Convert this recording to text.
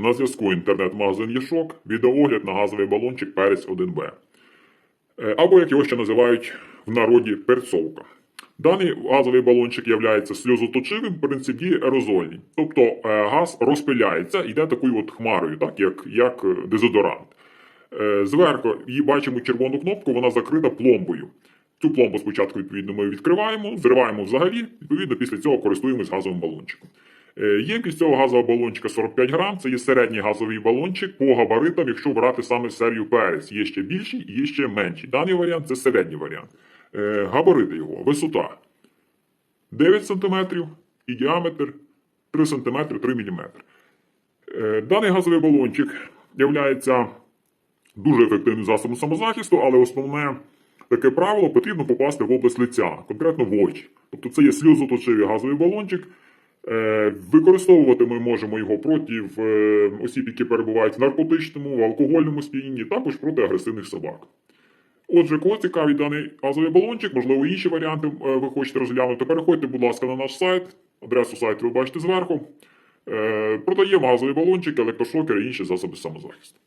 На зв'язку інтернет-магазин Єшок, відеоогляд на газовий балончик Перець 1Б. Е, Або як його ще називають в народі перцовка. Даний газовий балончик є сльозоточивим в принципі аерозольний. Тобто е, газ розпиляється, йде такою от хмарою, так, як, як дезодорант. Е, Зверху її бачимо червону кнопку, вона закрита пломбою. Цю пломбу спочатку відповідно ми відкриваємо, зриваємо взагалі. Відповідно, після цього користуємось газовим балончиком. Е, Ємкість цього газового балончика 45 грам. Це є середній газовий балончик по габаритам, якщо брати саме серію перець. Є ще більший, і є ще менший. Даний варіант це середній варіант. Е, Габарити його, висота 9 см і діаметр 3 см 3 мм. Даний газовий балончик є дуже ефективним засобом самозахисту, але основне таке правило потрібно попасти в область лиця, конкретно в очі. Тобто це є сльозоточивий газовий балончик. Е, Використовувати ми можемо його проти е, осіб, які перебувають в наркотичному, в алкогольному сп'янінні, також проти агресивних собак. Отже, кого цікавий даний газовий балончик, можливо, інші варіанти е, ви хочете розглянути, переходьте, будь ласка, на наш сайт. Адресу сайту ви бачите зверху. Продаємо газовий балончик, електрошокери і інші засоби самозахисту.